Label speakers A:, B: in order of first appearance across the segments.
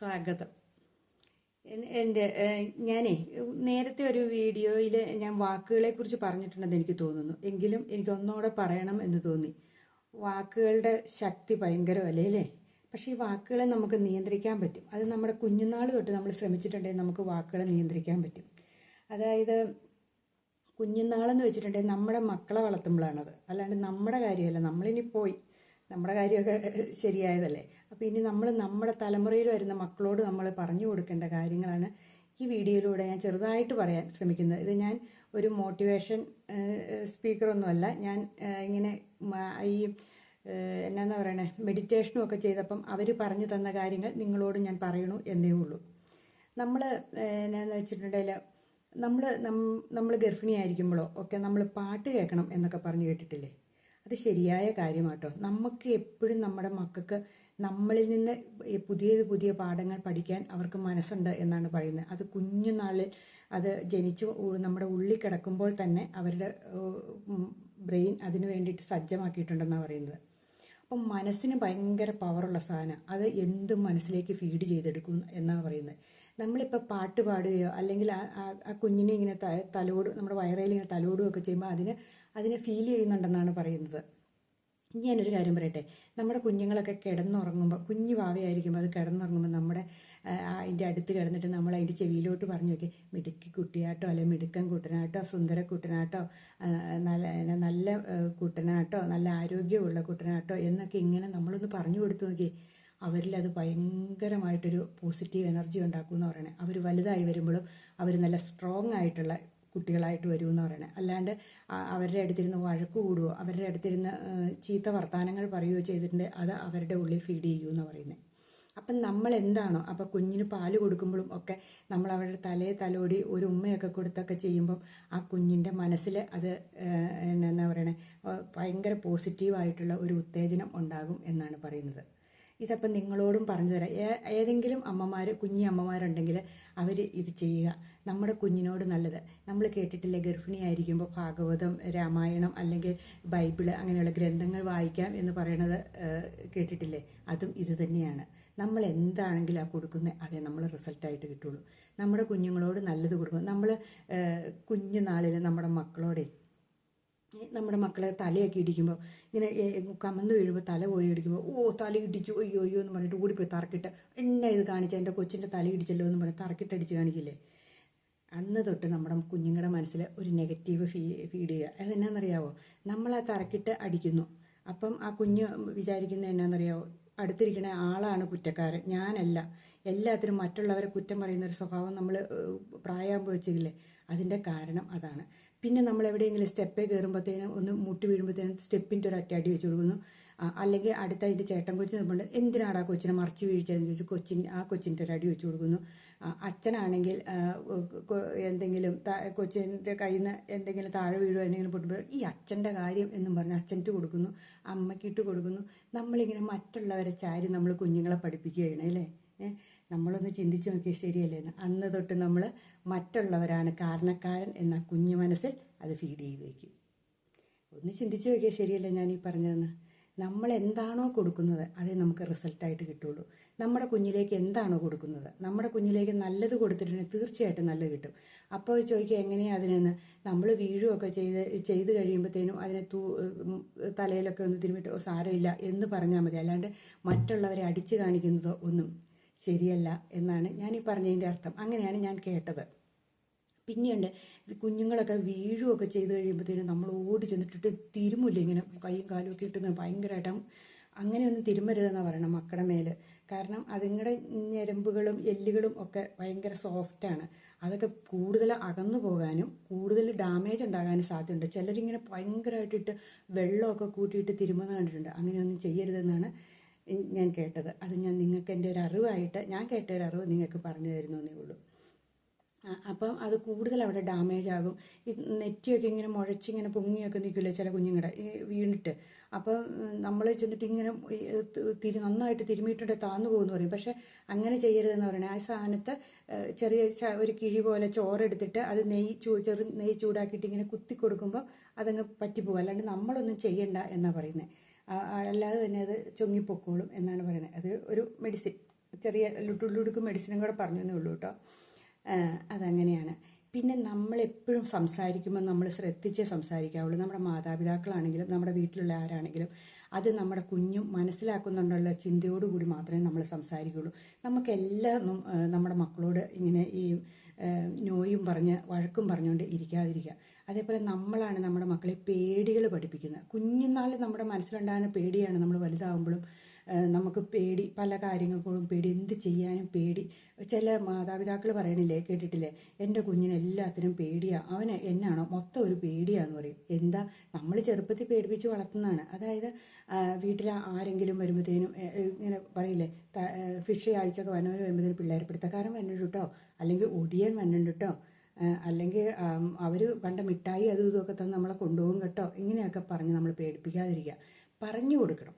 A: സ്വാഗതം. എൻ- എന്റെ ഞാനേ നേരത്തെ ഒരു വീഡിയോയിൽ ഞാൻ വാക്കുകളെ കുറിച്ച് പറഞ്ഞിട്ടുണ്ടെന്ന് എനിക്ക് തോന്നുന്നു. എങ്കിലും എനിക്ക് ഒന്നുകൂടെ പറയണം എന്ന് തോന്നി. വാക്കുകളുടെ ശക്തി ഭയങ്കരമല്ലേ അല്ലേ? പക്ഷേ ഈ വാക്കുകളെ നമുക്ക് നിയന്ത്രിക്കാൻ പറ്റും. അത് നമ്മുടെ കുഞ്ഞുനാൾ തൊട്ട് നമ്മൾ ശ്രമിച്ചിട്ടുണ്ടെങ്കിൽ നമുക്ക് വാക്കുകളെ നിയന്ത്രിക്കാൻ പറ്റും. അതായത് കുഞ്ഞുനാളെന്ന് വെച്ചിട്ടുണ്ടെങ്കിൽ നമ്മുടെ മക്കളെ വളർത്തുമ്പോഴാണത്. അല്ലാണ്ട് നമ്മുടെ കാര്യമല്ല. നമ്മളിനി പോയി നമ്മുടെ കാര്യമൊക്കെ ശരിയായതല്ലേ? അപ്പോൾ ഇനി നമ്മൾ നമ്മുടെ തലമുറയിൽ വരുന്ന മക്കളോട് നമ്മൾ പറഞ്ഞു കൊടുക്കേണ്ട കാര്യങ്ങളാണ് ഈ വീഡിയോയിലൂടെ ഞാൻ ചെറുതായിട്ട് പറയാൻ ശ്രമിക്കുന്നത്. ഇത് ഞാൻ ഒരു മോട്ടിവേഷൻ സ്പീക്കറൊന്നുമല്ല. ഞാൻ ഇങ്ങനെ ഈ എന്നാന്ന് പറയണേ? മെഡിറ്റേഷനും ഒക്കെ ചെയ്തപ്പം അവർ പറഞ്ഞു തന്ന കാര്യങ്ങൾ നിങ്ങളോട് ഞാൻ പറയണു എന്നേ ഉള്ളൂ. നമ്മൾ എന്നാന്ന് വെച്ചിട്ടുണ്ടെങ്കിൽ നമ്മൾ നമ്മൾ ഗർഭിണിയായിരിക്കുമ്പോഴോ ഒക്കെ നമ്മൾ പാട്ട് കേൾക്കണം എന്നൊക്കെ പറഞ്ഞു കേട്ടിട്ടില്ലേ? അത് ശരിയായ കാര്യമാട്ടോ. നമുക്ക് എപ്പോഴും നമ്മുടെ മക്കൾക്ക് നമ്മളിൽ നിന്ന് പുതിയ പുതിയ പാഠങ്ങൾ പഠിക്കാൻ അവർക്ക് മനസ്സുണ്ട് എന്നാണ് പറയുന്നത്. അത് കുഞ്ഞുനാളിൽ അത് ജനിച്ചു നമ്മുടെ ഉള്ളിൽ കിടക്കുമ്പോൾ തന്നെ അവരുടെ ബ്രെയിൻ അതിനു വേണ്ടിയിട്ട് സജ്ജമാക്കിയിട്ടുണ്ടെന്നാണ് പറയുന്നത്. അപ്പം മനസ്സിന് ഭയങ്കര പവറുള്ള സാധനം. അത് എന്തും മനസ്സിലേക്ക് ഫീഡ് ചെയ്തെടുക്കും എന്നാണ് പറയുന്നത്. നമ്മളിപ്പോൾ പാട്ട് പാടുകയോ അല്ലെങ്കിൽ ആ കുഞ്ഞിനെ ഇങ്ങനെ തലോട് നമ്മുടെ വയറയിൽ ഇങ്ങനെ തലോടുകയൊക്കെ ചെയ്യുമ്പോൾ അതിന് അതിനെ ഫീൽ ചെയ്യുന്നുണ്ടെന്നാണ് പറയുന്നത്. ഞാനൊരു കാര്യം പറയട്ടെ. നമ്മുടെ കുഞ്ഞുങ്ങളൊക്കെ കിടന്നുറങ്ങുമ്പോൾ കുഞ്ഞു വാവയായിരിക്കുമ്പോൾ അത് കിടന്നുറങ്ങുമ്പോൾ നമ്മുടെ അതിന്റെ അടുത്ത് കിടന്നിട്ട് നമ്മൾ അതിന്റെ ചെവിയിലോട്ട് പറഞ്ഞു നോക്കി. മിടുക്കി കുട്ടിയാട്ടോ അല്ലെങ്കിൽ മിടുക്കൻ കുട്ടനാട്ടോ സുന്ദര കുട്ടനാട്ടോ നല്ല നല്ല കുട്ടനാട്ടോ നല്ല ആരോഗ്യമുള്ള കുട്ടനാട്ടോ എന്നൊക്കെ ഇങ്ങനെ നമ്മളൊന്ന് പറഞ്ഞു കൊടുത്തു നോക്കി. അവരിൽ അത് ഭയങ്കരമായിട്ടൊരു പോസിറ്റീവ് എനർജി ഉണ്ടാക്കും എന്ന് പറയണേ. അവർ വലുതായി വരുമ്പോഴും അവർ നല്ല സ്ട്രോങ് ആയിട്ടുള്ള കുട്ടികളായിട്ട് വരുമെന്ന് പറയണേ. അല്ലാണ്ട് അവരുടെ അടുത്തിരുന്ന് വഴക്ക് കൂടുകയോ അവരുടെ അടുത്തിരുന്ന് ചീത്ത വർത്തമാനങ്ങൾ പറയുകയോ ചെയ്തിട്ടുണ്ട് അത് അവരുടെ ഉള്ളിൽ ഫീഡ് ചെയ്യുമെന്ന് പറയുന്നത് അപ്പം നമ്മൾ എന്താണോ അപ്പം കുഞ്ഞിന് പാൽ കൊടുക്കുമ്പോഴും ഒക്കെ നമ്മൾ അവരുടെ തലയെ തലോടി ഒരു ഉമ്മയൊക്കെ കൊടുത്തൊക്കെ ചെയ്യുമ്പം ആ കുഞ്ഞിന്റെ മനസ്സിൽ അത് എന്നാ പറയണേ ഭയങ്കര പോസിറ്റീവായിട്ടുള്ള ഒരു ഉത്തേജനം ഉണ്ടാകും എന്നാണ് പറയുന്നത്. ഇതപ്പം നിങ്ങളോടും പറഞ്ഞു തരാം ഏതെങ്കിലും അമ്മമാർ കുഞ്ഞി അമ്മമാരുണ്ടെങ്കിൽ അവർ ഇത് ചെയ്യുക. നമ്മുടെ കുഞ്ഞിനോട് നല്ലത്. നമ്മൾ കേട്ടിട്ടില്ലേ ഗർഭിണിയായിരിക്കുമ്പോൾ ഭാഗവതം രാമായണം അല്ലെങ്കിൽ ബൈബിൾ അങ്ങനെയുള്ള ഗ്രന്ഥങ്ങൾ വായിക്കാം എന്ന് പറയണത് കേട്ടിട്ടില്ലേ? അതും ഇത് തന്നെയാണ്. നമ്മൾ എന്താണെങ്കിലും ആ കൊടുക്കുന്നത് അതേ നമ്മൾ റിസൾട്ടായിട്ട് കിട്ടുള്ളൂ. നമ്മുടെ കുഞ്ഞുങ്ങളോട് നല്ലത് കൊടുക്കും. നമ്മൾ കുഞ്ഞു നാളിൽ നമ്മുടെ മക്കളോടെ നമ്മുടെ മക്കളെ തലയൊക്കെ ഇടിക്കുമ്പോൾ ഇങ്ങനെ കമന്ന് വീഴുമ്പോൾ തല പോയി ഇടിക്കുമ്പോൾ ഓ തല ഇടിച്ചു അയ്യോ അയ്യോ എന്ന് പറഞ്ഞിട്ട് ഓടിപ്പോയി തറക്കിട്ട്. എന്നെ ഇത് കാണിച്ച? എന്റെ കൊച്ചിന്റെ തല ഇടിച്ചല്ലോ എന്ന് പറഞ്ഞ് തറക്കിട്ടടിച്ച് കാണിക്കില്ലേ? അന്ന് തൊട്ട് നമ്മുടെ കുഞ്ഞുങ്ങളുടെ മനസ്സിൽ ഒരു നെഗറ്റീവ് ഫീ ഫീഡ് ചെയ്യുക. അതെന്നാണെന്നറിയാവോ നമ്മൾ ആ തറക്കിട്ട് അടിക്കുന്നു. അപ്പം ആ കുഞ്ഞ് വിചാരിക്കുന്നത് എന്നാണെന്നറിയാവോ അടുത്തിരിക്കുന്ന ആളാണ് കുറ്റക്കാരൻ. ഞാനല്ല. എല്ലാത്തിനും മറ്റുള്ളവരെ കുറ്റം പറയുന്ന ഒരു സ്വഭാവം നമ്മൾ പ്രായാകുമ്പോൾ വെച്ചില്ലേ അതിന്റെ കാരണം അതാണ്. പിന്നെ നമ്മൾ എവിടെയെങ്കിലും സ്റ്റെപ്പേ കയറുമ്പോഴത്തേനും ഒന്ന് മുട്ടി വീഴുമ്പോഴത്തേനും സ്റ്റെപ്പിന്റെ ഒരു അറ്റാടി വെച്ച് കൊടുക്കുന്നു. അല്ലെങ്കിൽ അടുത്ത അതിന്റെ ചേട്ടൻ കൊച്ചു നിൽപ്പുണ്ട് എന്തിനാടാ കൊച്ചിനെ മറിച്ച് വീഴ്ചയെന്ന് ചോദിച്ചു കൊച്ചിൻ ആ കൊച്ചിന്റെ ഒരു അടി വെച്ച് കൊടുക്കുന്നു. ആ, അച്ഛനാണെങ്കിൽ എന്തെങ്കിലും കൊച്ചിന്റെ കയ്യിൽ നിന്ന് എന്തെങ്കിലും താഴെ വീഴോ എന്തെങ്കിലും പൊട്ടുമ്പോൾ ഈ അച്ഛന്റെ കാര്യം എന്നും പറഞ്ഞ് അച്ഛന്റെ കൊടുക്കുന്നു അമ്മയ്ക്കിട്ട് കൊടുക്കുന്നു. നമ്മളിങ്ങനെ മറ്റുള്ളവരെ ചാരി നമ്മൾ കുഞ്ഞുങ്ങളെ പഠിപ്പിക്കുകയാണ് അല്ലേ? നമ്മളൊന്ന് ചിന്തിച്ചു നോക്കിയാൽ ശരിയല്ലേ അന്ന് തൊട്ട് നമ്മൾ മറ്റുള്ളവരാണ് കാരണക്കാരൻ എന്ന കുഞ്ഞു മനസ്സിൽ അത് ഫീഡ് ചെയ്ത് വയ്ക്കും ഒന്ന് ചിന്തിച്ചു നോക്കിയാൽ ശരിയല്ലേ ഞാൻ ഈ പറഞ്ഞതെന്ന്. നമ്മൾ എന്താണോ കൊടുക്കുന്നത് അതേ നമുക്ക് റിസൾട്ടായിട്ട് കിട്ടുള്ളൂ. നമ്മുടെ കുഞ്ഞിലേക്ക് എന്താണോ കൊടുക്കുന്നത്? നമ്മുടെ കുഞ്ഞിലേക്ക് നല്ലത് കൊടുത്തിട്ടുണ്ടെങ്കിൽ തീർച്ചയായിട്ടും നല്ലത് കിട്ടും. അപ്പോൾ ചോദിക്കുക എങ്ങനെയാണ് അതിനെന്ന്? നമ്മൾ വീഴുകയൊക്കെ ചെയ്ത് ചെയ്ത് കഴിയുമ്പോഴത്തേനും അതിനെ തൂ തലയിലൊക്കെ ഒന്ന് തിരുമിട്ട് സാരമില്ല എന്ന് പറഞ്ഞാൽ മതി. അല്ലാണ്ട് മറ്റുള്ളവരെ അടിച്ചു കാണിക്കുന്നതോ ഒന്നും ശരിയല്ല എന്നാണ് ഞാൻ ഈ പറഞ്ഞതിന്റെ അർത്ഥം. അങ്ങനെയാണ് ഞാൻ കേട്ടത്. പിന്നെയുണ്ട് കുഞ്ഞുങ്ങളൊക്കെ വീഴുകയൊക്കെ ചെയ്ത് കഴിയുമ്പോഴത്തേനും നമ്മൾ ഓടി ചെന്നിട്ടിട്ട് തിരുമില്ല ഇങ്ങനെ കൈയും കാലും ഒക്കെ ഇട്ട് ഭയങ്കരമായിട്ട് അങ്ങനെയൊന്നും തിരുമരുതെന്നാണ് പറയണം മക്കളുടെ മേൽ കാരണം അതുങ്ങളുടെ ഞരമ്പുകളും എല്ലുകളും ഒക്കെ ഭയങ്കര സോഫ്റ്റാണ് അതൊക്കെ കൂടുതൽ അകന്നു പോകാനും കൂടുതൽ ഡാമേജ് ഉണ്ടാകാനും സാധ്യതയുണ്ട്. ചിലരിങ്ങനെ ഭയങ്കരമായിട്ടിട്ട് വെള്ളമൊക്കെ കൂട്ടിയിട്ട് തിരുമുന്ന കണ്ടിട്ടുണ്ട്. അങ്ങനെയൊന്നും ചെയ്യരുതെന്നാണ് ഞാൻ കേട്ടത്. അത് ഞാൻ നിങ്ങൾക്ക് എന്റെ ഒരു അറിവായിട്ട് ഞാൻ കേട്ട ഒരു അറിവ് നിങ്ങൾക്ക് പറഞ്ഞു തരുന്നു എന്നേ ഉള്ളൂ. അപ്പം അത് കൂടുതൽ അവിടെ ഡാമേജ് ആകും. ഈ നെറ്റിയൊക്കെ ഇങ്ങനെ മുഴച്ചിങ്ങനെ പൊങ്ങിയൊക്കെ നിൽക്കില്ലേ ചില കുഞ്ഞുങ്ങളുടെ ഈ വീണിട്ട്. അപ്പം നമ്മൾ ചെന്നിട്ട് ഇങ്ങനെ തിരി നന്നായിട്ട് തിരുമിയിട്ടുണ്ട് താന്നു പോകുമെന്ന് പറയും. പക്ഷേ അങ്ങനെ ചെയ്യരുതെന്ന് പറയണേ. ആ സാധനത്ത് ചെറിയ ഒരു കിഴി പോലെ ചോറെടുത്തിട്ട് അത് നെയ്യ് ചൂ ചെറു നെയ്യ് ചൂടാക്കിയിട്ട് ഇങ്ങനെ കുത്തി കൊടുക്കുമ്പോൾ അതങ്ങ് പറ്റിപ്പോകും അല്ലാണ്ട് നമ്മളൊന്നും ചെയ്യണ്ട എന്നാണ് പറയുന്നത് അല്ലാതെ തന്നെ അത് ചൊങ്ങിപ്പൊക്കോളും എന്നാണ് പറയുന്നത്. അത് ഒരു മെഡിസിൻ ചെറിയ ലുട്ടുള്ളുടുക്കും മെഡിസിനും കൂടെ പറഞ്ഞു എന്നേ ഉള്ളൂ കേട്ടോ. അതങ്ങനെയാണ്. പിന്നെ നമ്മളെപ്പോഴും സംസാരിക്കുമ്പോൾ നമ്മൾ ശ്രദ്ധിച്ചേ സംസാരിക്കാവുള്ളൂ. നമ്മുടെ മാതാപിതാക്കളാണെങ്കിലും നമ്മുടെ വീട്ടിലുള്ള ആരാണെങ്കിലും അത് നമ്മുടെ കുഞ്ഞും മനസ്സിലാക്കുന്നുണ്ടുള്ള ചിന്തയോടുകൂടി മാത്രമേ നമ്മൾ സംസാരിക്കുള്ളൂ. നമുക്കെല്ലാം നമ്മുടെ മക്കളോട് ഇങ്ങനെ ഈ നോയും പറഞ്ഞ് വഴക്കും പറഞ്ഞുകൊണ്ട് ഇരിക്കാതിരിക്കുക. അതേപോലെ നമ്മളാണ് നമ്മുടെ മക്കളെ പേടികൾ പഠിപ്പിക്കുന്നത്. കുഞ്ഞുനാളിൽ നമ്മുടെ മനസ്സിലുണ്ടാകുന്ന പേടിയാണ് നമ്മൾ വലുതാവുമ്പോഴും നമുക്ക് പേടി പല കാര്യങ്ങൾക്കും പേടി എന്ത് ചെയ്യാനും പേടി. ചില മാതാപിതാക്കൾ പറയണില്ലേ കേട്ടിട്ടില്ലേ? എന്റെ കുഞ്ഞിന് എല്ലാത്തിനും പേടിയാ. അവന് എന്നാണോ മൊത്തം ഒരു പേടിയാന്ന് പറയും. എന്താ? നമ്മൾ ചെറുപ്പത്തിൽ പേടിപ്പിച്ച് വളർത്തുന്നതാണ്. അതായത് വീട്ടിൽ ആരെങ്കിലും വരുമ്പോഴത്തേനും ഇങ്ങനെ പറയില്ലേ ഫിഷ് ആഴ്ചയൊക്കെ വന്നവർ വരുമ്പോഴത്തേനും പിള്ളേർ പിടുത്തക്കാരൻ വന്നിട്ട് അല്ലെങ്കിൽ ഒടിയൻ വന്നിട്ട് അല്ലെങ്കിൽ അവർ കണ്ട മിഠായി അതും ഇതൊക്കെ തന്നെ നമ്മളെ കൊണ്ടുപോകും കേട്ടോ. ഇങ്ങനെയൊക്കെ പറഞ്ഞ് നമ്മൾ പേടിപ്പിക്കാതിരിക്കുക. പറഞ്ഞു കൊടുക്കണം.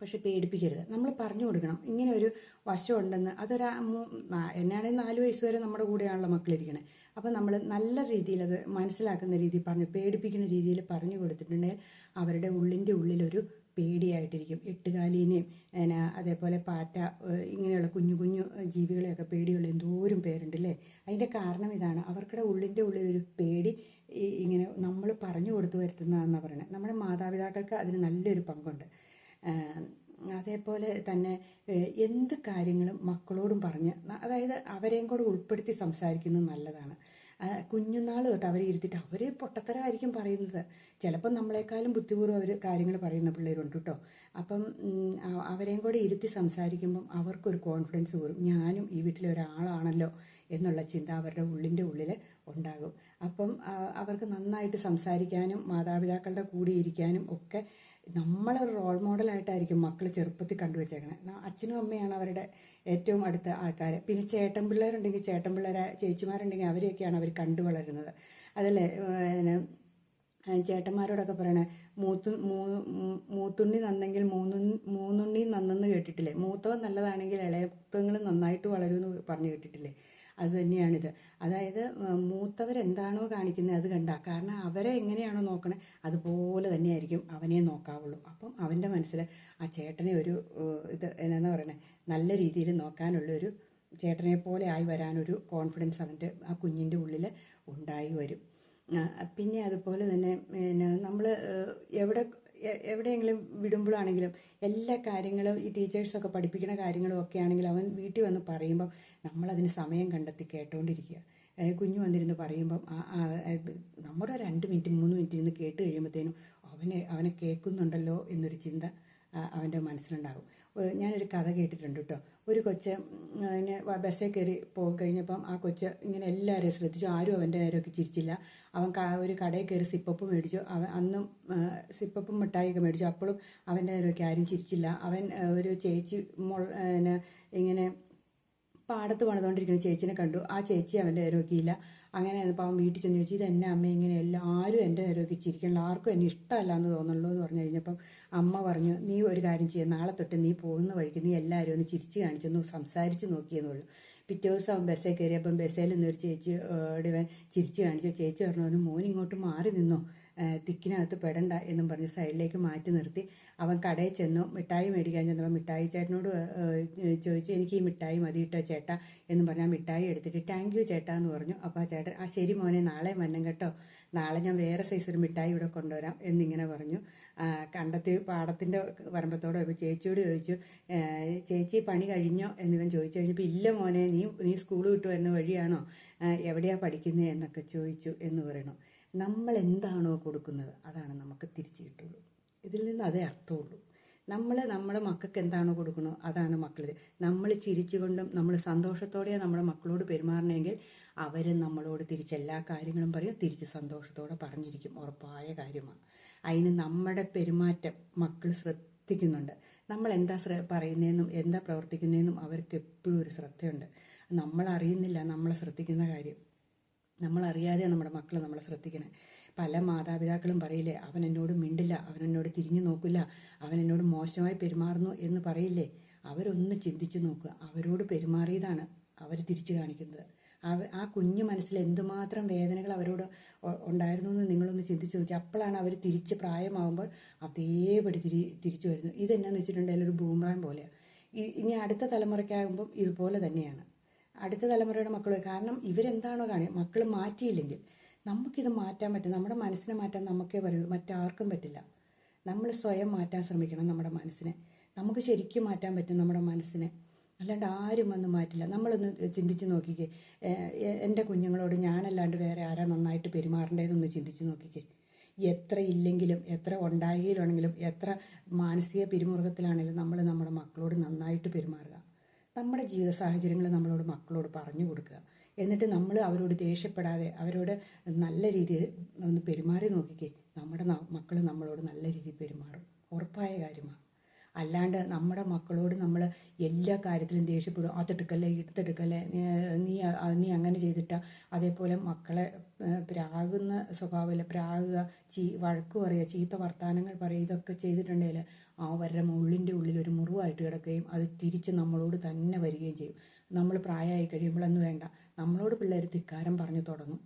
A: പക്ഷെ പേടിപ്പിക്കരുത്. നമ്മൾ പറഞ്ഞു കൊടുക്കണം. ഇങ്ങനെ ഒരു വശമുണ്ടെന്ന് അതൊരു എന്നാണെങ്കിൽ നാല് വയസ്സ് വരെ നമ്മുടെ കൂടെയാണല്ലോ മക്കളിരിക്കണേ. അപ്പം നമ്മൾ നല്ല രീതിയിൽ അത് മനസ്സിലാക്കുന്ന രീതിയിൽ പറഞ്ഞു പേടിപ്പിക്കുന്ന രീതിയിൽ പറഞ്ഞു കൊടുത്തിട്ടുണ്ടെങ്കിൽ അവരുടെ ഉള്ളിന്റെ ഉള്ളിലൊരു പേടിയായിട്ടിരിക്കും. എട്ടുകാലീനെയും പിന്നെ അതേപോലെ പാറ്റ ഇങ്ങനെയുള്ള കുഞ്ഞു കുഞ്ഞു ജീവികളെയൊക്കെ പേടിയുള്ള എന്തോരം പേരുണ്ടല്ലേ? അതിന്റെ കാരണം ഇതാണ്. അവർക്കുടെ ഉള്ളിന്റെ ഉള്ളിലൊരു പേടി ഇങ്ങനെ നമ്മൾ പറഞ്ഞു കൊടുത്തു വരുത്തുന്നതെന്നാണ് പറയുന്നത് നമ്മുടെ മാതാപിതാക്കൾക്ക് അതിന് നല്ലൊരു പങ്കുണ്ട്. അതേപോലെ തന്നെ എന്ത് കാര്യങ്ങളും മക്കളോടും പറഞ്ഞ് അതായത് അവരെയും കൂടെ ഉൾപ്പെടുത്തി സംസാരിക്കുന്നത് നല്ലതാണ്. കുഞ്ഞുനാൾ തൊട്ട് അവരെ ഇരുത്തിയിട്ട് അവർ പൊട്ടത്തരമായിരിക്കും പറയുന്നത്. ചിലപ്പോൾ നമ്മളെക്കാളും ബുദ്ധിപൂർവം അവർ കാര്യങ്ങൾ പറയുന്ന പിള്ളേരുണ്ട് കേട്ടോ അപ്പം അവരെയും കൂടെ ഇരുത്തി സംസാരിക്കുമ്പം അവർക്കൊരു കോൺഫിഡൻസ് കൂടും ഞാനും ഈ വീട്ടിലെ ഒരാളാണല്ലോ എന്നുള്ള ചിന്ത അവരുടെ ഉള്ളിന്റെ ഉള്ളിൽ ഉണ്ടാകും. അപ്പം അവർക്ക് നന്നായിട്ട് സംസാരിക്കാനും മാതാപിതാക്കളുടെ കൂടെ ഇരിക്കാനും ഒക്കെ നമ്മളൊരു റോൾ മോഡലായിട്ടായിരിക്കും മക്കൾ ചെറുപ്പത്തിൽ കണ്ടുവച്ചേക്കണേ. അച്ഛനും അമ്മയാണ് അവരുടെ ഏറ്റവും അടുത്ത ആൾക്കാർ പിന്നെ ചേട്ടൻ പിള്ളേരുണ്ടെങ്കിൽ ചേട്ടൻ പിള്ളേരെ ചേച്ചിമാരുണ്ടെങ്കിൽ അവരെയൊക്കെയാണ് അവർ കണ്ടു വളരുന്നത്. അതല്ലേ ചേട്ടന്മാരോടൊക്കെ പറയണേ മൂത്തു മൂത്തുണ്ണി നന്നെങ്കിൽ മൂന്നു മൂന്നുണ്ണി നന്നെന്ന് കേട്ടിട്ടില്ലേ? മൂത്തവൻ നല്ലതാണെങ്കിൽ ഇളയത്വങ്ങൾ നന്നായിട്ട് വളരുമെന്ന് പറഞ്ഞു കേട്ടിട്ടില്ലേ? അത് തന്നെയാണിത്. അതായത് മൂത്തവരെന്താണോ കാണിക്കുന്നത് അത് കണ്ട. കാരണം അവരെ എങ്ങനെയാണോ നോക്കണത് അതുപോലെ തന്നെയായിരിക്കും അവനെ നോക്കാവുള്ളൂ. അപ്പം അവന്റെ മനസ്സിൽ ആ ചേട്ടനെ ഒരു ഇത് എന്നാന്ന് പറയണേ നല്ല രീതിയിൽ നോക്കാനുള്ള ഒരു ചേട്ടനെ പോലെ ആയി വരാനൊരു കോൺഫിഡൻസ് അവന്റെ ആ കുഞ്ഞിന്റെ ഉള്ളിൽ ഉണ്ടായി വരും. പിന്നെ അതുപോലെ തന്നെ നമ്മൾ എവിടെ എവിടെയെങ്കിലും വിടുമ്പോഴാണെങ്കിലും എല്ലാ കാര്യങ്ങളും ഈ ടീച്ചേഴ്സൊക്കെ പഠിപ്പിക്കുന്ന കാര്യങ്ങളും ഒക്കെ ആണെങ്കിലും അവൻ വീട്ടിൽ വന്ന് പറയുമ്പം നമ്മളതിന് സമയം കണ്ടെത്തി കേട്ടോണ്ടിരിക്കുക. കുഞ്ഞു വന്നിരുന്ന് പറയുമ്പം നമ്മുടെ രണ്ട് മിനിറ്റ് മൂന്ന് മിനിറ്റ് ഇരുന്ന് കേട്ട് കഴിയുമ്പോഴത്തേനും അവനെ അവനെ കേൾക്കുന്നുണ്ടല്ലോ എന്നൊരു ചിന്ത അവന്റെ മനസ്സിലുണ്ടാകും. ഞാനൊരു കഥ കേട്ടിട്ടുണ്ട് കേട്ടോ. ഒരു കൊച്ച് അതിനെ ബസ്സിൽ കയറി പോയി കഴിഞ്ഞപ്പം ആ കൊച്ച് ഇങ്ങനെ എല്ലാവരെയും ശ്രദ്ധിച്ചു. ആരും അവന്റെ ആരൊക്കെ ചിരിച്ചില്ല. അവൻ ഒരു കടയിൽ കയറി സിപ്പപ്പ് മേടിച്ചു. അവൻ അന്നും സിപ്പപ്പും മിഠായിയൊക്കെ മേടിച്ചു. അപ്പോഴും അവന്റെ ആരൊക്കെ ആരും ചിരിച്ചില്ല. അവൻ ഒരു ചേച്ചി മൊ ഇങ്ങനെ പാടത്ത് പണിതുകൊണ്ടിരിക്കുന്ന ചേച്ചിനെ കണ്ടു. ആ ചേച്ചി അവന്റെ നേരമൊക്കെയില്ല അങ്ങനെ അപ്പോൾ അവൻ വീട്ടിൽ ചെന്ന് ചോദിച്ചു ഇത് എന്നെ അമ്മ ഇങ്ങനെ എല്ലാവരും എന്റെ ചിരിക്കണില്ല ആർക്കും എന്നെ ഇഷ്ടമല്ല എന്ന് തോന്നുള്ളൂ എന്ന് പറഞ്ഞു കഴിഞ്ഞപ്പം അമ്മ പറഞ്ഞു നീ ഒരു കാര്യം ചെയ്യുക നാളെ തൊട്ട് നീ പോകുന്ന വഴിക്ക് നീ എല്ലാവരും ഒന്ന് ചിരിച്ച് കാണിച്ചൊന്ന് സംസാരിച്ച് നോക്കിയെന്നുള്ളൂ. പിറ്റേ ദിവസം അവൻ ബസ്സിൽ കയറിയപ്പം ബസ്സിൽ നിന്ന് ഒരു ചേച്ചി ഇവൻ ചിരിച്ച് കാണിച്ചു. ചേച്ചി പറഞ്ഞു മോൻ ഇങ്ങോട്ട് മാറി നിന്നോ. തിക്കിനകത്ത് പെടണ്ട എന്നും പറഞ്ഞ് സൈഡിലേക്ക് മാറ്റി നിർത്തി. അവൻ കടയിൽ ചെന്നു മിഠായി മേടിക്കാൻ ചെന്നപ്പോൾ മിഠായി ചേട്ടനോട് ചോദിച്ചു എനിക്ക് ഈ മിഠായി മതി കേട്ടോ ചേട്ടാ എന്ന് പറഞ്ഞാൽ മിഠായി എടുത്തിട്ട് താങ്ക് യു ചേട്ടാ എന്ന് പറഞ്ഞു. അപ്പോൾ ആ ചേട്ടൻ ആ ശരി മോനെ നാളെ വന്നം കേട്ടോ. നാളെ ഞാൻ വേറെ സൈസ് ഒരു മിഠായി ഇവിടെ കൊണ്ടുവരാം എന്നിങ്ങനെ പറഞ്ഞു. കണ്ടെത്തി പാടത്തിന്റെ വരമ്പത്തോടെ ചേച്ചിയോട് ചോദിച്ചു ചേച്ചി പണി കഴിഞ്ഞോ? എന്നിവൻ ചോദിച്ചു കഴിഞ്ഞപ്പോൾ ഇല്ല മോനെ നീ നീ സ്കൂൾ വിട്ടു വരുന്ന വഴിയാണോ? എവിടെയാണ് എവിടെയാ പഠിക്കുന്നത് എന്നൊക്കെ ചോദിച്ചു എന്ന് പറയണം നമ്മൾ എന്താണോ കൊടുക്കുന്നത് അതാണ് നമുക്ക് തിരിച്ചു കിട്ടുള്ളൂ. ഇതിൽ നിന്ന് അതേ അർത്ഥമുള്ളൂ. നമ്മൾ നമ്മുടെ മക്കൾക്ക് എന്താണോ കൊടുക്കണോ അതാണ് മക്കൾ നമ്മൾ ചിരിച്ചുകൊണ്ടും നമ്മൾ സന്തോഷത്തോടെ നമ്മുടെ മക്കളോട് പെരുമാറണമെങ്കിൽ അവർ നമ്മളോട് തിരിച്ച് എല്ലാ കാര്യങ്ങളും പറയും തിരിച്ച് സന്തോഷത്തോടെ പറഞ്ഞിരിക്കും. ഉറപ്പായ കാര്യമാണ്. അതിന് നമ്മുടെ പെരുമാറ്റം മക്കൾ ശ്രദ്ധിക്കുന്നുണ്ട്. നമ്മൾ എന്താ ശ്ര പറയുന്നതെന്നും എന്താ പ്രവർത്തിക്കുന്നതെന്നും അവർക്ക് എപ്പോഴും ഒരു ശ്രദ്ധയുണ്ട്. നമ്മൾ അറിയുന്നില്ല നമ്മളെ ശ്രദ്ധിക്കുന്ന കാര്യം. നമ്മളറിയാതെ നമ്മുടെ മക്കൾ നമ്മളെ ശ്രദ്ധിക്കണം. പല മാതാപിതാക്കളും പറയില്ലേ അവൻ എന്നോട് മിണ്ടില്ല അവൻ എന്നോട് തിരിഞ്ഞു നോക്കില്ല അവൻ എന്നോട് മോശമായി പെരുമാറുന്നു എന്ന് പറയില്ലേ? അവരൊന്ന് ചിന്തിച്ചു നോക്കുക അവരോട് പെരുമാറിയതാണ് അവർ തിരിച്ചു കാണിക്കുന്നത്. ആ കുഞ്ഞു മനസ്സിൽ എന്തുമാത്രം വേദനകൾ അവരോട് ഉണ്ടായിരുന്നു എന്ന് നിങ്ങളൊന്ന് ചിന്തിച്ചു നോക്കി. അപ്പോഴാണ് അവർ തിരിച്ച് പ്രായമാകുമ്പോൾ അതേപടി തിരി തിരിച്ചു വരുന്നത്. ഇതെന്നാന്ന് വെച്ചിട്ടുണ്ടെങ്കിൽ ഒരു ബൂമറാൻ പോലെയാണ് ഇനി അടുത്ത തലമുറയ്ക്കാകുമ്പം ഇതുപോലെ തന്നെയാണ്. അടുത്ത തലമുറയുടെ മക്കൾ കാരണം ഇവരെന്താണോ കാണുക മക്കൾ മാറ്റിയില്ലെങ്കിൽ നമുക്കിത് മാറ്റാൻ പറ്റും. നമ്മുടെ മനസ്സിനെ മാറ്റാൻ നമുക്കേ പറയുള്ളൂ മറ്റാർക്കും പറ്റില്ല. നമ്മൾ സ്വയം മാറ്റാൻ ശ്രമിക്കണം നമ്മുടെ മനസ്സിനെ. നമുക്ക് ശരിക്കും മാറ്റാൻ പറ്റും നമ്മുടെ മനസ്സിനെ. അല്ലാണ്ട് ആരും വന്ന് മാറ്റില്ല. നമ്മളൊന്ന് ചിന്തിച്ച് നോക്കിക്കേ. എന്റെ കുഞ്ഞുങ്ങളോട് ഞാനല്ലാണ്ട് വേറെ ആരാ നന്നായിട്ട് പെരുമാറേണ്ടതെന്നൊന്ന് ചിന്തിച്ച് നോക്കിക്കേ. എത്ര ഇല്ലെങ്കിലും എത്ര ഉണ്ടായെങ്കിലാണെങ്കിലും എത്ര മാനസിക പിരിമുറുക്കത്തിലാണെങ്കിലും നമ്മൾ നമ്മുടെ മക്കളോട് നന്നായിട്ട് പെരുമാറുക. നമ്മുടെ ജീവിത സാഹചര്യങ്ങൾ നമ്മളോട് മക്കളോട് പറഞ്ഞു കൊടുക്കുക. എന്നിട്ട് നമ്മൾ അവരോട് ദേഷ്യപ്പെടാതെ അവരോട് നല്ല രീതിയിൽ ഒന്ന് പെരുമാറി നോക്കിക്കേ. നമ്മുടെ മക്കൾ നമ്മളോട് നല്ല രീതിയിൽ പെരുമാറും. ഉറപ്പായ കാര്യമാണ്. അല്ലാണ്ട് നമ്മുടെ മക്കളോട് നമ്മൾ എല്ലാ കാര്യത്തിലും ദേഷ്യപ്പെടും. അതെടുക്കല്ലേ എടുത്തെടുക്കല്ലേ നീ- നീ അങ്ങനെ ചെയ്തിട്ട. അതേപോലെ മക്കളെ പ്രാകുന്ന സ്വഭാവമില്ല? പ്രാകുക ചീ വഴക്ക് പറയുക ചീത്ത വർത്തമാനങ്ങൾ പറയുക ഇതൊക്കെ ചെയ്തിട്ടുണ്ടെങ്കിൽ അവരുടെ ഉള്ളിന്റെ ഉള്ളിൽ ഒരു മുറിവായിട്ട് കിടക്കുകയും അത് തിരിച്ച് നമ്മളോട് തന്നെ വരികയും ചെയ്യും. നമ്മൾ പ്രായമായി കഴിയുമ്പോഴൊന്നും വേണ്ട. നമ്മളോട് പിള്ളേർ ധിക്കാരം പറഞ്ഞു തുടങ്ങും.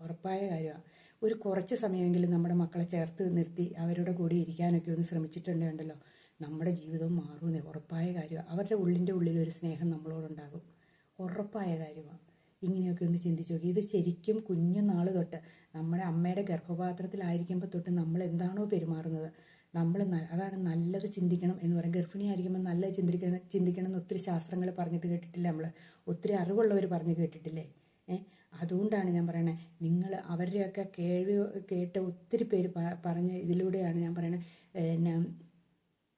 A: ഉറപ്പായ കാര്യമാണ് ഒരു കുറച്ച് സമയമെങ്കിലും നമ്മുടെ മക്കളെ ചേർത്ത് നിർത്തി അവരുടെ കൂടി ഇരിക്കാനൊക്കെ ഒന്ന് ശ്രമിച്ചിട്ടുണ്ടെങ്കിലോ നമ്മുടെ ജീവിതം മാറുമെന്നേ ഉറപ്പായ കാര്യമാണ് അവരുടെ ഉള്ളിന്റെ ഉള്ളിൽ ഒരു സ്നേഹം നമ്മളോടുണ്ടാകും. ഉറപ്പായ കാര്യമാണ് ഇങ്ങനെയൊക്കെ ഒന്ന് ചിന്തിച്ചു നോക്കി. ഇത് ശരിക്കും കുഞ്ഞു നാൾ തൊട്ട് നമ്മുടെ അമ്മയുടെ ഗർഭപാത്രത്തിലായിരിക്കുമ്പോൾ തൊട്ട് നമ്മൾ എന്താണോ പെരുമാറുന്നത്. നമ്മൾ അതാണ് നല്ലത് ചിന്തിക്കണം എന്ന് പറയാം. ഗർഭിണിയായിരിക്കുമ്പോൾ നല്ലത് ചിന്തിക്കണം ചിന്തിക്കണം എന്ന് ഒത്തിരി ശാസ്ത്രങ്ങൾ പറഞ്ഞിട്ട് കേട്ടിട്ടില്ല നമ്മൾ ഒത്തിരി അറിവുള്ളവർ പറഞ്ഞു കേട്ടിട്ടില്ലേ? അതുകൊണ്ടാണ് ഞാൻ പറയണത് നിങ്ങൾ അവരുടെയൊക്കെ കേൾവി കേട്ട ഒത്തിരി പേര് പറഞ്ഞ ഇതിലൂടെയാണ് ഞാൻ പറയണത് പിന്നെ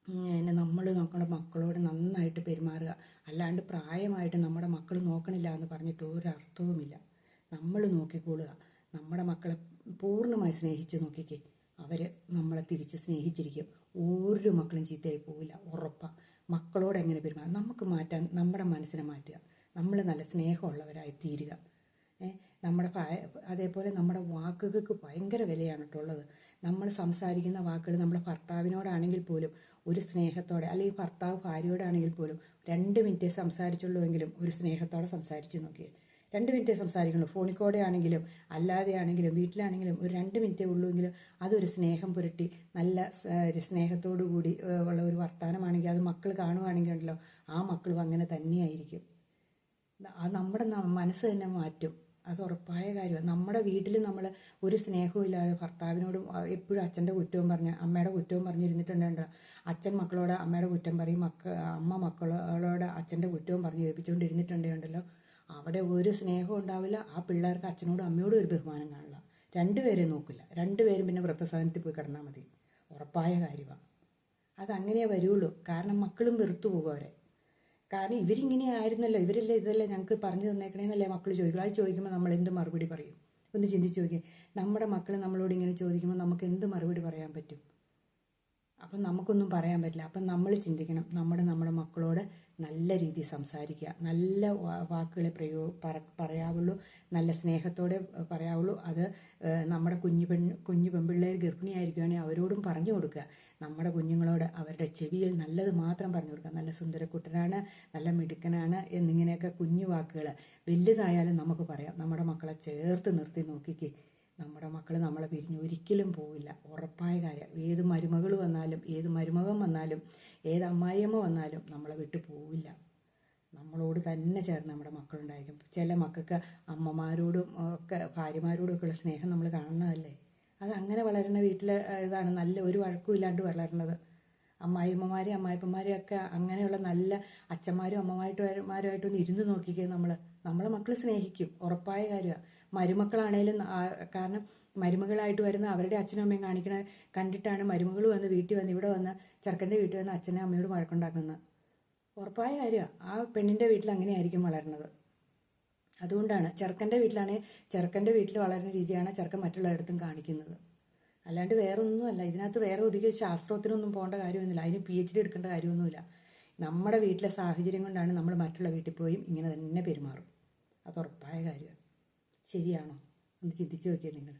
A: പിന്നെ നമ്മൾ നോക്കണ മക്കളോട് നന്നായിട്ട് പെരുമാറുക. അല്ലാണ്ട് പ്രായമായിട്ട് നമ്മുടെ മക്കൾ നോക്കണില്ല എന്ന് പറഞ്ഞിട്ട് ഒരർത്ഥവുമില്ല. നമ്മൾ നോക്കിക്കൊള്ളുക. നമ്മുടെ മക്കളെ പൂർണമായി സ്നേഹിച്ച് നോക്കിക്കേ. അവർ നമ്മളെ തിരിച്ച് സ്നേഹിച്ചിരിക്കും. ഒരു മക്കളും ചീത്തയായി പോവില്ല ഉറപ്പാണ് മക്കളോട് എങ്ങനെ പെരുമാറും? നമുക്ക് മാറ്റാൻ നമ്മുടെ മനസ്സിനെ മാറ്റുക. നമ്മൾ നല്ല സ്നേഹമുള്ളവരായി തീരുക. നമ്മുടെ അതേപോലെ നമ്മുടെ വാക്കുകൾക്ക് ഭയങ്കര വിലയാണ് കേട്ടോ ഉള്ളത്. നമ്മൾ സംസാരിക്കുന്ന വാക്കുകൾ നമ്മുടെ ഭർത്താവിനോടാണെങ്കിൽ പോലും ഒരു സ്നേഹത്തോടെ അല്ലെങ്കിൽ ഭർത്താവ് ഭാര്യയോടാണെങ്കിൽ പോലും രണ്ട് മിനിറ്റേ സംസാരിച്ചുള്ളൂ എങ്കിലും ഒരു സ്നേഹത്തോടെ സംസാരിച്ചു നോക്കിയേ. രണ്ട് മിനിറ്റേ സംസാരിക്കുള്ളൂ. ഫോണിൽ കൂടെ ആണെങ്കിലും അല്ലാതെ ആണെങ്കിലും വീട്ടിലാണെങ്കിലും ഒരു രണ്ട് മിനിറ്റേ ഉള്ളൂവെങ്കിലും അതൊരു സ്നേഹം പുരട്ടി നല്ല സ്നേഹത്തോടു കൂടി ഉള്ള ഒരു വർത്തമാനമാണെങ്കിൽ അത് മക്കൾ കാണുവാണെങ്കിൽ ഉണ്ടല്ലോ ആ മക്കളും അങ്ങനെ തന്നെയായിരിക്കും. അത് നമ്മുടെ മനസ്സ് തന്നെ മാറ്റും. അത് ഉറപ്പായ കാര്യമാണ്. നമ്മുടെ വീട്ടിൽ നമ്മൾ ഒരു സ്നേഹവും ഇല്ലാതെ ഭർത്താവിനോടും എപ്പോഴും അച്ഛന്റെ കുറ്റവും പറഞ്ഞ് അമ്മയുടെ കുറ്റവും പറഞ്ഞിരുന്നിട്ടുണ്ടോ അച്ഛൻ മക്കളോട് അമ്മയുടെ കുറ്റം പറയും മക്ക അമ്മ മക്കളോട് അച്ഛന്റെ കുറ്റവും പറഞ്ഞ് കേൾപ്പിച്ചുകൊണ്ടിരുന്നിട്ടുണ്ടല്ലോ അവിടെ ഒരു സ്നേഹം ഉണ്ടാവില്ല. ആ പിള്ളേർക്ക് അച്ഛനോടും അമ്മയോടും ഒരു ബഹുമാനം കാണില്ല. രണ്ടുപേരെയും നോക്കില്ല. രണ്ടുപേരും പിന്നെ വൃദ്ധസാധനത്തിൽ പോയി കിടന്നാൽ മതി. ഉറപ്പായ കാര്യമാണ് അതങ്ങനെയേ വരുള്ളൂ. കാരണം മക്കളും വെറുത്തു പോകും അവരെ. കാരണം ഇവരിങ്ങനെ ആയിരുന്നല്ലോ. ഇവരല്ലേ ഇതല്ലേ ഞങ്ങൾക്ക് പറഞ്ഞു തന്നേക്കണേന്നല്ലേ മക്കൾ ചോദിക്കും അത് ചോദിക്കുമ്പോൾ നമ്മൾ എന്ത് മറുപടി പറയും? ഒന്ന് ചിന്തിച്ച് നോക്കിയേ. നമ്മുടെ മക്കൾ നമ്മളോട് ഇങ്ങനെ ചോദിക്കുമ്പോൾ നമുക്ക് എന്ത് മറുപടി പറയാൻ പറ്റും? അപ്പം നമുക്കൊന്നും പറയാൻ പറ്റില്ല. അപ്പം നമ്മൾ ചിന്തിക്കണം. നമ്മുടെ നമ്മുടെ മക്കളോട് നല്ല രീതിയിൽ സംസാരിക്കുക. നല്ല വാക്കുകളെ പ്രയോ പറ- പറയാവുള്ളൂ. നല്ല സ്നേഹത്തോടെ പറയാവുള്ളൂ. അത് നമ്മുടെ കുഞ്ഞു പെൺ കുഞ്ഞു പെൺപിള്ളേർ ഗർഭിണിയായിരിക്കുകയാണെങ്കിൽ അവരോടും പറഞ്ഞു കൊടുക്കുക. നമ്മുടെ കുഞ്ഞുങ്ങളോട് അവരുടെ ചെവിയിൽ നല്ലത് മാത്രം പറഞ്ഞു കൊടുക്കുക. നല്ല സുന്ദരക്കുട്ടനാണ് നല്ല മിടുക്കനാണ് എന്നിങ്ങനെയൊക്കെ കുഞ്ഞു വാക്കുകൾ വലുതായാലും നമുക്ക് പറയാം. നമ്മുടെ മക്കളെ ചേർത്ത് നിർത്തി നോക്കിക്കേ. നമ്മുടെ മക്കൾ നമ്മളെ പിരിഞ്ഞ് ഒരിക്കലും പോവില്ല. ഉറപ്പായ കാര്യം. ഏത് മരുമകൾ വന്നാലും ഏത് മരുമകൻ വന്നാലും ഏത് അമ്മായിയമ്മ വന്നാലും നമ്മളെ വിട്ടു പോവില്ല. നമ്മളോട് തന്നെ ചേർന്ന് നമ്മുടെ മക്കളുണ്ടായിരിക്കും. ചില മക്കൾക്ക് അമ്മമാരോടും ഒക്കെ ഭാര്യമാരോടും ഒക്കെ ഉള്ള സ്നേഹം നമ്മൾ കാണുന്നതല്ലേ? അത് അങ്ങനെ വളരുന്ന വീട്ടിലെ ഇതാണ് നല്ല ഒരു വഴക്കും ഇല്ലാണ്ട് വളരുന്നത്. അമ്മായിമ്മമാരെയും അമ്മായിപ്പന്മാരെയും ഒക്കെ അങ്ങനെയുള്ള നല്ല അച്ഛന്മാരും അമ്മമാരുമായിട്ടും ഒന്ന് ഇരുന്ന് നോക്കിക്കുകയും നമ്മൾ നമ്മളെ മക്കൾ സ്നേഹിക്കും. ഉറപ്പായ കാര്യമാണ് മരുമക്കളാണേലും കാരണം മരുമകളായിട്ട് വരുന്ന അവരുടെ അച്ഛനും അമ്മയും കാണിക്കണ കണ്ടിട്ടാണ് മരുമകൾ വന്ന് വീട്ടിൽ വന്ന് ഇവിടെ വന്ന് ചെറുക്കന്റെ വീട്ടിൽ വന്ന് അച്ഛനും അമ്മയോട് വഴക്കുണ്ടാക്കുന്നത്. ഉറപ്പായ കാര്യമാണ് ആ പെണ്ണിന്റെ വീട്ടിൽ അങ്ങനെയായിരിക്കും വളരുന്നത്. അതുകൊണ്ടാണ് ചെറുക്കന്റെ വീട്ടിലാണെങ്കിൽ ചെറുക്കന്റെ വീട്ടിൽ വളരുന്ന രീതിയാണ് ചെറുക്കൻ മറ്റുള്ളവരിടത്തും കാണിക്കുന്നത്. അല്ലാണ്ട് വേറെ ഒന്നുമല്ല ഇതിനകത്ത് വേറെ ഒതുക്കി ശാസ്ത്രത്തിനൊന്നും പോകേണ്ട കാര്യമൊന്നുമില്ല. അതിന് പി എച്ച് ഡി എടുക്കേണ്ട കാര്യമൊന്നുമില്ല. നമ്മുടെ വീട്ടിലെ സാഹചര്യം കൊണ്ടാണ് നമ്മൾ മറ്റുള്ള വീട്ടിൽ പോയി ഇങ്ങനെ തന്നെ പെരുമാറും. അത് ഉറപ്പായ കാര്യമാണ് ശരിയാണോ? ഒന്ന് ചിന്തിച്ചു നോക്കിയാൽ നിങ്ങൾ.